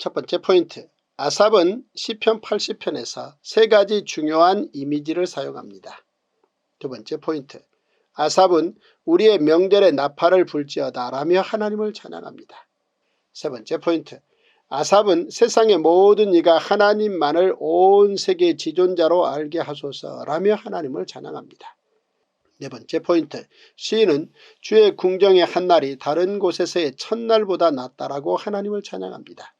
첫 번째 포인트. 아삽은 시편 80편에서 세 가지 중요한 이미지를 사용합니다. 두 번째 포인트. 아삽은 우리의 명절에 나팔을 불지어다 라며 하나님을 찬양합니다. 세 번째 포인트. 아삽은 세상의 모든 이가 하나님만을 온 세계의 지존자로 알게 하소서 라며 하나님을 찬양합니다. 네 번째 포인트. 시인은 주의 궁정의 한날이 다른 곳에서의 첫날보다 낫다라고 하나님을 찬양합니다.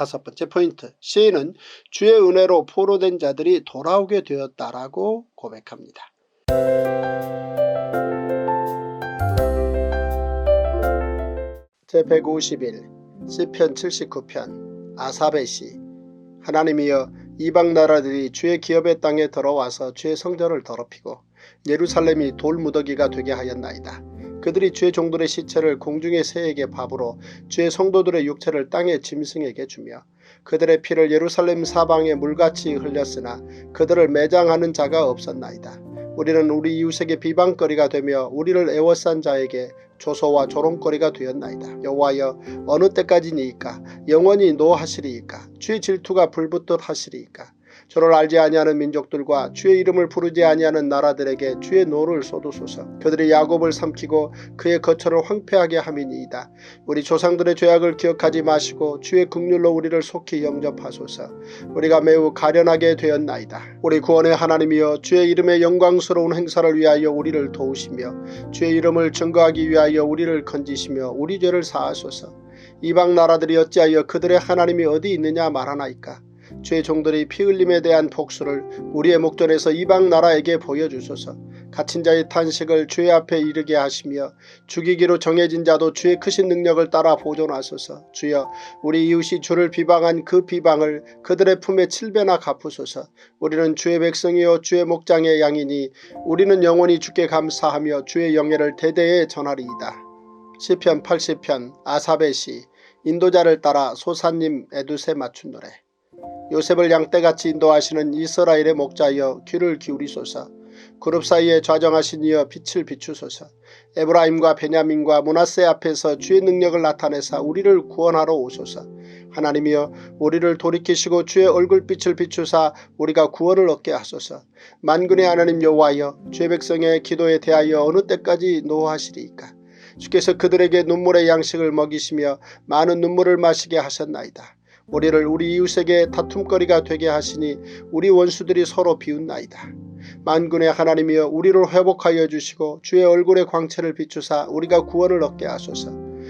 다섯 번째 포인트. 시인은 주의 은혜로 포로된 자들이 돌아오게 되었다라고 고백합니다. 제151 시편 79편 아삽의 시 하나님이여 이방 나라들이 주의 기업의 땅에 들어와서 주의 성전을 더럽히고 예루살렘이 돌무더기가 되게 하였나이다. 그들이 주의 종들의 시체를 공중의 새에게 밥으로 주의 성도들의 육체를 땅의 짐승에게 주며 그들의 피를 예루살렘 사방에 물같이 흘렸으나 그들을 매장하는 자가 없었나이다. 우리는 우리 이웃에게 비방거리가 되며 우리를 애워싼 자에게 조소와 조롱거리가 되었나이다. 여호와여 어느 때까지니이까 영원히 노하시리이까 주의 질투가 불붙듯 하시리이까 저를 알지 아니하는 민족들과 주의 이름을 부르지 아니하는 나라들에게 주의 노를 쏟으소서 그들이 야곱을 삼키고 그의 거처를 황폐하게 함이니이다. 우리 조상들의 죄악을 기억하지 마시고 주의 국률로 우리를 속히 영접하소서 우리가 매우 가련하게 되었나이다. 우리 구원의 하나님이여 주의 이름의 영광스러운 행사를 위하여 우리를 도우시며 주의 이름을 증거하기 위하여 우리를 건지시며 우리 죄를 사하소서 이방 나라들이 어찌하여 그들의 하나님이 어디 있느냐 말하나이까 종들이 피 흘림에 대한 복수를 우리의 목전에서 이방 나라에게 보여주소서. 갇힌 자의 탄식을 주의 앞에 이르게 하시며 죽이기로 정해진 자도 주의 크신 능력을 따라 보존하소서. 주여 우리 이웃이 주를 비방한 그 비방을 그들의 품에 칠배나 갚으소서. 우리는 주의 백성이요 주의 목장의 양이니 우리는 영원히 주께 감사하며 주의 영예를 대대에 전하리이다. 시편 80편 아사베 시 인도자를 따라 소사님 에두세 맞춘 노래 요셉을 양떼같이 인도하시는 이스라엘의 목자여 귀를 기울이소서. 그룹 사이에 좌정하신 이여 빛을 비추소서. 에브라임과 베냐민과 문하세 앞에서 주의 능력을 나타내사 우리를 구원하러 오소서. 하나님이여 우리를 돌이키시고 주의 얼굴빛을 비추사 우리가 구원을 얻게 하소서. 만군의 하나님 여호와여 주의 백성의 기도에 대하여 어느 때까지 노하시리이까. 주께서 그들에게 눈물의 양식을 먹이시며 많은 눈물을 마시게 하셨나이다. 우리를 우리 이웃에게 다툼거리가 되게 하시니 우리 원수들이 서로 비웃나이다. 만군의 하나님이여 우리를 회복하여 주시고 주의 얼굴의 광채를 비추사 우리가 구원을 얻게 하소서.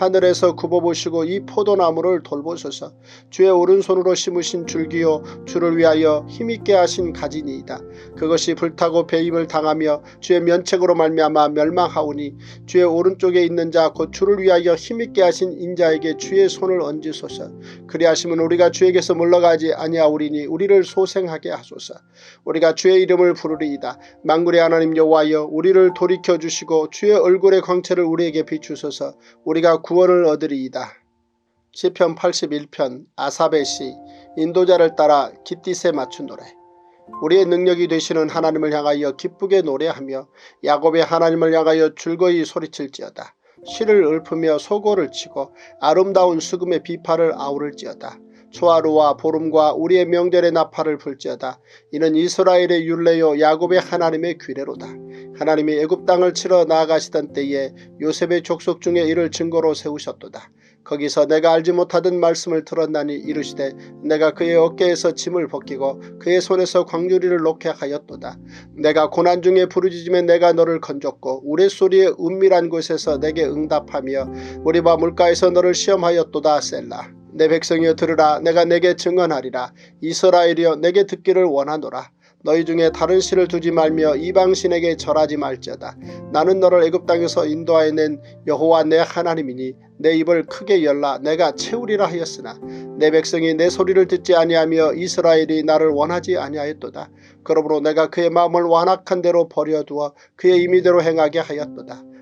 하늘에서 굽어보시고 이 포도나무를 돌보소서 주의 오른손으로 심으신 줄기요 주를 위하여 힘있게 하신 가지니이다. 그것이 불타고 배임을 당하며 주의 면책으로 말미암아 멸망하오니 주의 오른쪽에 있는 자 곧 주를 위하여 힘있게 하신 인자에게 주의 손을 얹으소서 그리하시면 우리가 주에게서 물러가지 아니하오리니 우리를 소생하게 하소서 우리가 주의 이름을 부르리이다. 만군의 하나님 여호와여 우리를 돌이켜 주시고 주의 얼굴의 광채를 우리에게 비추소서 우리가 구원을 얻으리이다. 시편 81편 아사베 시 인도자를 따라 기띠세 맞춘 노래 우리의 능력이 되시는 하나님을 향하여 기쁘게 노래하며 야곱의 하나님을 향하여 즐거이 소리칠지어다. 시를 읊으며 소고를 치고 아름다운 수금의 비파를 아우를지어다. 초하루와 보름과 우리의 명절의 나팔을 불지어다. 이는 이스라엘의 율례요 야곱의 하나님의 규례로다. 하나님이 애굽 땅을 치러 나아가시던 때에 요셉의 족속 중에 이를 증거로 세우셨도다. 거기서 내가 알지 못하던 말씀을 들었나니 이르시되 내가 그의 어깨에서 짐을 벗기고 그의 손에서 광유리를 놓게 하였도다. 내가 고난 중에 부르짖으면 내가 너를 건졌고 우레소리의 은밀한 곳에서 내게 응답하며 우리 바 물가에서 너를 시험하였도다 셀라. 내 백성이여 들으라 내가 내게 증언하리라 이스라엘이여 내게 듣기를 원하노라 너희 중에 다른 신을 두지 말며 이방 신에게 절하지 말지어다 나는 너를 애굽 땅에서 인도하여 낸 여호와 내 하나님이니 내 입을 크게 열라 내가 채우리라 하였으나 내 백성이 내 소리를 듣지 아니하며 이스라엘이 나를 원하지 아니하였도다. 그러므로 내가 그의 마음을 완악한 대로 버려두어 그의 임의대로 행하게 하였도다.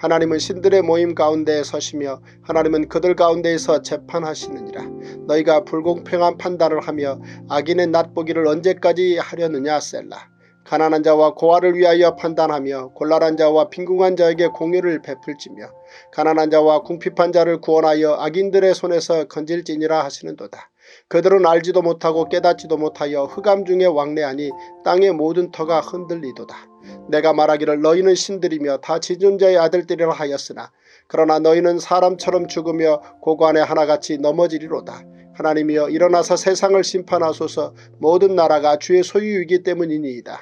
하나님은 신들의 모임 가운데에 서시며 하나님은 그들 가운데에서 재판하시느니라. 너희가 불공평한 판단을 하며 악인의 낫보기를 언제까지 하려느냐 셀라. 가난한 자와 고아를 위하여 판단하며 곤란한 자와 빈궁한 자에게 공유를 베풀지며 가난한 자와 궁핍한 자를 구원하여 악인들의 손에서 건질지니라 하시는도다. 그들은 알지도 못하고 깨닫지도 못하여 흑암 중에 왕래하니 땅의 모든 터가 흔들리도다. 내가 말하기를 너희는 신들이며 다 지존자의 아들들이라 하였으나 그러나 너희는 사람처럼 죽으며 고관에 하나같이 넘어지리로다. 하나님이여 일어나서 세상을 심판하소서 모든 나라가 주의 소유이기 때문이니이다.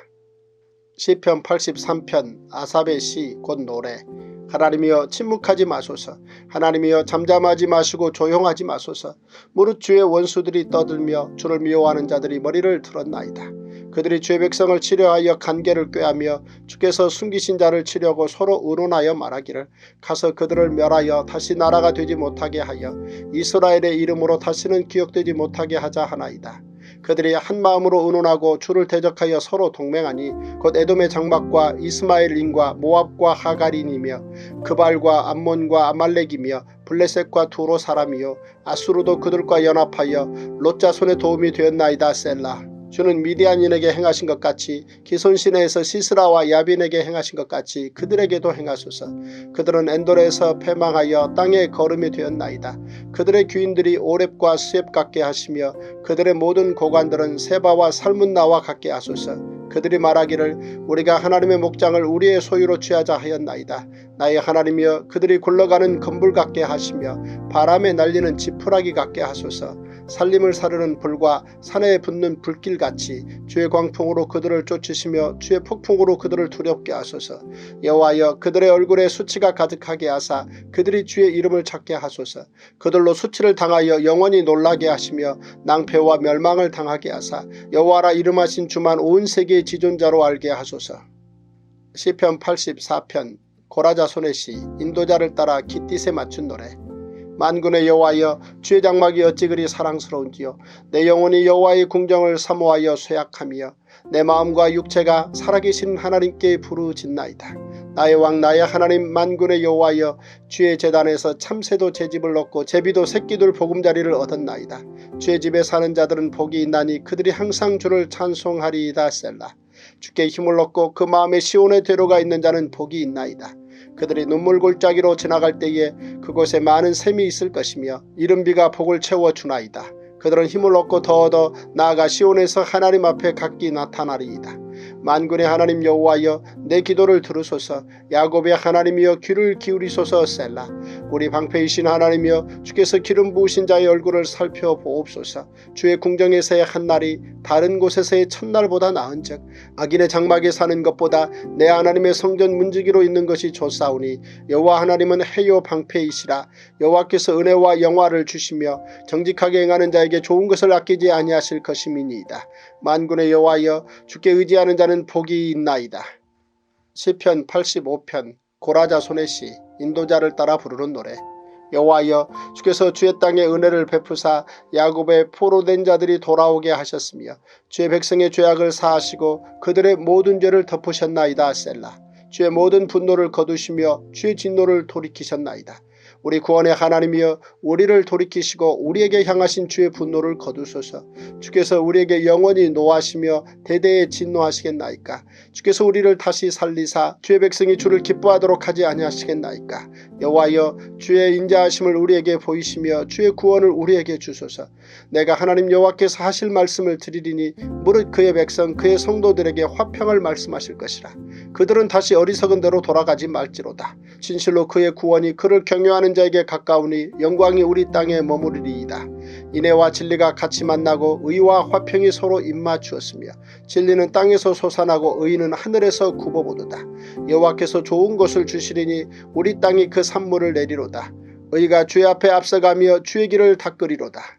시편 83편 아삽의 시 곧 노래 하나님이여 침묵하지 마소서 하나님이여 잠잠하지 마시고 조용하지 마소서 무릇 주의 원수들이 떠들며 주를 미워하는 자들이 머리를 들었나이다. 그들이 주의 백성을 치려하여 간계를 꾀하며 주께서 숨기신 자를 치려고 서로 의논하여 말하기를 가서 그들을 멸하여 다시 나라가 되지 못하게 하여 이스라엘의 이름으로 다시는 기억되지 못하게 하자 하나이다. 그들이 한 마음으로 의논하고 주를 대적하여 서로 동맹하니 곧 에돔의 장막과 이스마엘인과 모압과 하갈인이며 그발과 암몬과 아말렉이며 블레셋과 두로 사람이요 아수르도 그들과 연합하여 롯자 손에 도움이 되었나이다 셀라 주는 미디안인에게 행하신 것 같이 기손시내에서 시스라와 야빈에게 행하신 것 같이 그들에게도 행하소서. 그들은 엔돌에서 패망하여 땅에 거름이 되었나이다. 그들의 귀인들이 오렙과 수렙 같게 하시며 그들의 모든 고관들은 세바와 살문나와 같게 하소서. 그들이 말하기를 우리가 하나님의 목장을 우리의 소유로 취하자 하였나이다. 나의 하나님이여 그들이 굴러가는 건불 같게 하시며 바람에 날리는 지푸라기 같게 하소서. 살림을 사르는 불과 산에 붙는 불길같이 주의 광풍으로 그들을 쫓으시며 주의 폭풍으로 그들을 두렵게 하소서. 여호와여 그들의 얼굴에 수치가 가득하게 하사 그들이 주의 이름을 찾게 하소서. 그들로 수치를 당하여 영원히 놀라게 하시며 낭패와 멸망을 당하게 하사 여호와라 이름하신 주만 온 세계의 지존자로 알게 하소서. 시편 84편 고라자 손의 시 인도자를 따라 기띠세 맞춘 노래 만군의 여호와여 주의 장막이 어찌 그리 사랑스러운지요 내 영혼이 여호와의 궁정을 사모하여 쇠약하며 내 마음과 육체가 살아계신 하나님께 부르짖나이다. 나의 왕 나의 하나님 만군의 여호와여 주의 재단에서 참새도 제 집을 얻고 제비도 새끼들 보금자리를 얻었나이다. 주의 집에 사는 자들은 복이 있나니 그들이 항상 주를 찬송하리이다 셀라. 주께 힘을 얻고 그 마음에 시온의 대로가 있는 자는 복이 있나이다. 그들이 눈물 골짜기로 지나갈 때에 그곳에 많은 샘이 있을 것이며 이른 비가 복을 채워주나이다. 그들은 힘을 얻고 더 얻어 나아가 시온에서 하나님 앞에 각기 나타나리이다. 만군의 하나님 여호와여 내 기도를 들으소서. 야곱의 하나님이여 귀를 기울이소서 셀라. 우리 방패이신 하나님이여 주께서 기름 부으신 자의 얼굴을 살펴보옵소서. 주의 궁정에서의 한날이 다른 곳에서의 첫날보다 나은즉 악인의 장막에 사는 것보다 내 하나님의 성전 문지기로 있는 것이 좋사오니 여호와 하나님은 해요 방패이시라. 여호와께서 은혜와 영화를 주시며 정직하게 행하는 자에게 좋은 것을 아끼지 아니하실 것임이니이다 만군의 여호와여 주께 의지하는 자는 복이 있나이다. 시편 85편 고라자손의 시 인도자를 따라 부르는 노래 여호와여 주께서 주의 땅에 은혜를 베푸사 야곱의 포로된 자들이 돌아오게 하셨으며 주의 백성의 죄악을 사하시고 그들의 모든 죄를 덮으셨나이다 셀라 주의 모든 분노를 거두시며 주의 진노를 돌이키셨나이다. 우리 구원의 하나님이여 우리를 돌이키시고 우리에게 향하신 주의 분노를 거두소서. 주께서 우리에게 영원히 노하시며 대대에 진노하시겠나이까. 주께서 우리를 다시 살리사 주의 백성이 주를 기뻐하도록 하지 아니하시겠나이까. 여호와여 주의 인자하심을 우리에게 보이시며 주의 구원을 우리에게 주소서. 내가 하나님 여호와께서 하실 말씀을 드리리니 무릇 그의 백성 그의 성도들에게 화평을 말씀하실 것이라. 그들은 다시 어리석은 대로 돌아가지 말지로다. 진실로 그의 구원이 그를 경외하는 자에게 가까우니 영광이 우리 땅에 머무르리이다. 인애와 진리가 같이 만나고 의와 화평이 서로 입맞추었으며 진리는 땅에서 솟아나고 의는 하늘에서 굽어보도다. 여호와께서 좋은 것을 주시리니 우리 땅이 그 산물을 내리로다. 의가 주의 앞에 앞서가며 주의 길을 닦으리로다.